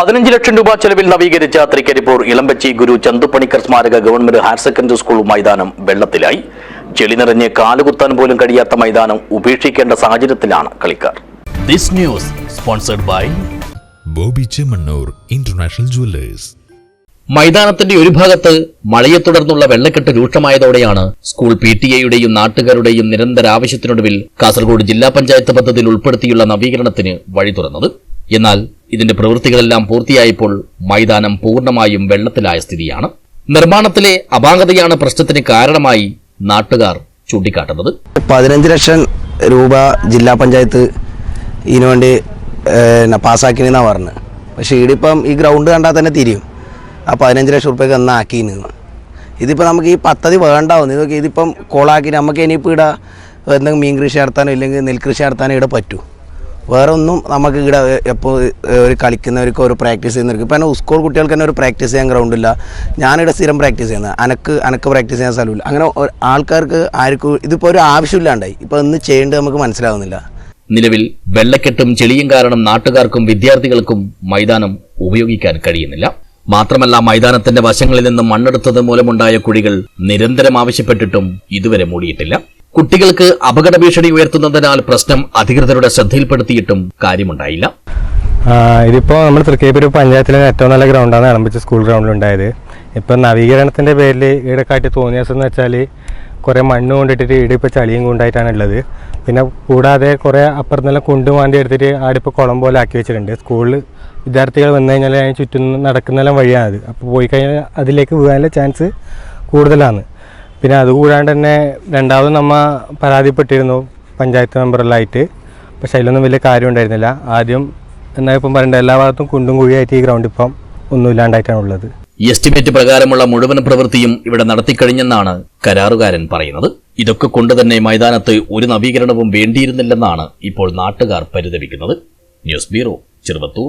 പതിനഞ്ച് ലക്ഷം രൂപ ചെലവിൽ നവീകരിച്ച തൃക്കരിപ്പൂർ ഇളമ്പച്ചി ഗുരു ചന്തുപണിക്കർ സ്മാരക ഗവൺമെന്റ് ഹയർ സെക്കൻഡറി സ്കൂൾ മൈതാനം വെള്ളത്തിലായി. ചെളി നിറഞ്ഞ് കാലുകുത്താൻ പോലും കഴിയാത്ത മൈതാനം ഉപേക്ഷിക്കേണ്ട സാഹചര്യത്തിലാണ് കളിക്കാർ. This news sponsored by Bobby Chemmanur international jewellers. മൈതാനത്തിന്റെ ഒരു ഭാഗത്ത് മഴയെ തുടർന്നുള്ള വെള്ളക്കെട്ട് രൂക്ഷമായതോടെയാണ് സ്കൂൾ പി ടി എയുടെയും നാട്ടുകാരുടെയും നിരന്തര ആവശ്യത്തിനൊടുവിൽ കാസർഗോഡ് ജില്ലാ പഞ്ചായത്ത് പദ്ധതിയിൽ ഉൾപ്പെടുത്തിയുള്ള നവീകരണത്തിന് വഴി തുറന്നത്. എന്നാൽ ഇതിന്റെ പ്രവൃത്തികളെല്ലാം പൂർത്തിയായപ്പോൾ മൈതാനം പൂർണമായും വെള്ളത്തിലായ സ്ഥിതിയാണ്. നിർമ്മാണത്തിലെ അപാകതയാണ് പ്രശ്നത്തിന് കാരണമായി നാട്ടുകാർ ചൂണ്ടിക്കാട്ടുന്നത്. പതിനഞ്ച് ലക്ഷം രൂപ ജില്ലാ പഞ്ചായത്ത് ഇതിനു വേണ്ടി പാസ്സാക്കിനെന്നാണ് പറഞ്ഞത്. പക്ഷേ ഈടിപ്പം ഈ ഗ്രൗണ്ട് കണ്ടാൽ തന്നെ തിരിയും. ആ പതിനഞ്ച് ലക്ഷം റുപ്യക്ക് എന്നാ ആക്കിന്ന്? ഇതിപ്പോൾ നമുക്ക് ഈ പദ്ധതി വേണ്ടാവുന്നു. ഇതൊക്കെ ഇതിപ്പം കോളാക്കി. നമുക്ക് ഇനിയിപ്പോൾ ഇവിടെ എന്തെങ്കിലും മീൻ കൃഷി നടത്താനോ ഇല്ലെങ്കിൽ നെൽകൃഷി നടത്താനോ ഇവിടെ പറ്റൂ. വേറെ ഒന്നും നമുക്ക് ഇവിടെ എപ്പോൾ ഒരു കളിക്കുന്നവർക്ക് ഒരു പ്രാക്ടീസ് ചെയ്യുന്നവർക്ക് ഇപ്പം സ്കൂൾ കുട്ടികൾക്ക് തന്നെ ഒരു പ്രാക്ടീസ് ചെയ്യാൻ ഗ്രൗണ്ടില്ല ഞാനിവിടെ സ്ഥിരം പ്രാക്ടീസ് ചെയ്യുന്നത്. അനക്ക് അനക്ക് പ്രാക്ടീസ് ചെയ്യാൻ സ്ഥലമില്ല അങ്ങനെ ആൾക്കാർക്ക് ആർക്കും ഇതിപ്പോൾ ഒരു ആവശ്യമില്ലാണ്ടായി. ഇപ്പോൾ ഒന്ന് ചെയ്യേണ്ടത് നമുക്ക് മനസ്സിലാവുന്നില്ല. നിലവിൽ വെള്ളക്കെട്ടും ചെളിയും കാരണം നാട്ടുകാർക്കും വിദ്യാർത്ഥികൾക്കും മൈതാനം ഉപയോഗിക്കാൻ കഴിയുന്നില്ല. മാത്രമല്ല മൈതാനത്തിന്റെ വശങ്ങളിൽ നിന്നും മണ്ണെടുത്തത് മൂലമുണ്ടായ കുഴികൾ നിരന്തരം ആവശ്യപ്പെട്ടിട്ടും ഇതുവരെ മൂടിയിട്ടില്ല. കുട്ടികൾക്ക് അപകട ഭീഷണി ഉയർത്തുന്നതിനാൽ പ്രശ്നം അധികൃതരുടെ ശ്രദ്ധയിൽപ്പെടുത്തിയിട്ടും കാര്യമുണ്ടായില്ല. ഇതിപ്പോ ഇതിപ്പോൾ നമ്മൾ തൃക്കേപ്പൂർ പഞ്ചായത്തിലെ ഏറ്റവും നല്ല ഗ്രൗണ്ടാണ് ആരംഭിച്ച സ്കൂൾ ഗ്രൗണ്ടിലുണ്ടായത്. ഇപ്പം നവീകരണത്തിന്റെ പേരിൽ ഈടെ കാട്ടി തോന്നിയ എന്ന് വെച്ചാൽ കുറേ മണ്ണ് കൊണ്ടിട്ടിട്ട് ഇവിടെ ഇപ്പോൾ ചളിയും കൊണ്ടായിട്ടാണ് ഉള്ളത്. പിന്നെ കൂടാതെ കുറേ അപ്പുറത്തെല്ലാം കുണ്ട് മാന്തി എടുത്തിട്ട് ആടിപ്പോൾ കുളം പോലെ ആക്കി വെച്ചിട്ടുണ്ട്. സ്കൂളിൽ വിദ്യാർത്ഥികൾ വന്നു കഴിഞ്ഞാൽ അതിന് ചുറ്റും നടക്കുന്നെല്ലാം വഴിയാണത്. അപ്പോൾ പോയി കഴിഞ്ഞാൽ അതിലേക്ക് വീഴാനുള്ള ചാൻസ് കൂടുതലാണ്. പിന്നെ അതുകൂടാണ്ട് തന്നെ രണ്ടാമത് നമ്മ പരാതിപ്പെട്ടിരുന്നു പഞ്ചായത്ത് മെമ്പറെല്ലാമായിട്ട് പക്ഷെ അതിലൊന്നും വലിയ കാര്യം ഉണ്ടായിരുന്നില്ല ആദ്യം എന്നാൽ ഇപ്പം പറയേണ്ട എല്ലാ ഭാഗത്തും കുണ്ടും കുഴിയായിട്ട് ഈ ഗ്രൗണ്ട് ഇപ്പം ഒന്നുമില്ലാണ്ടായിട്ടാണ് ഉള്ളത്. എസ്റ്റിമേറ്റ് പ്രകാരമുള്ള മുഴുവൻ പ്രവൃത്തിയും ഇവിടെ നടത്തിക്കഴിഞ്ഞെന്നാണ് കരാറുകാരൻ പറയുന്നത്. ഇതൊക്കെ കൊണ്ട് തന്നെ മൈതാനത്ത് ഒരു നവീകരണവും വേണ്ടിയിരുന്നില്ലെന്നാണ് ഇപ്പോൾ നാട്ടുകാർ പരിതപിക്കുന്നത്. News bureau Cheruvathur.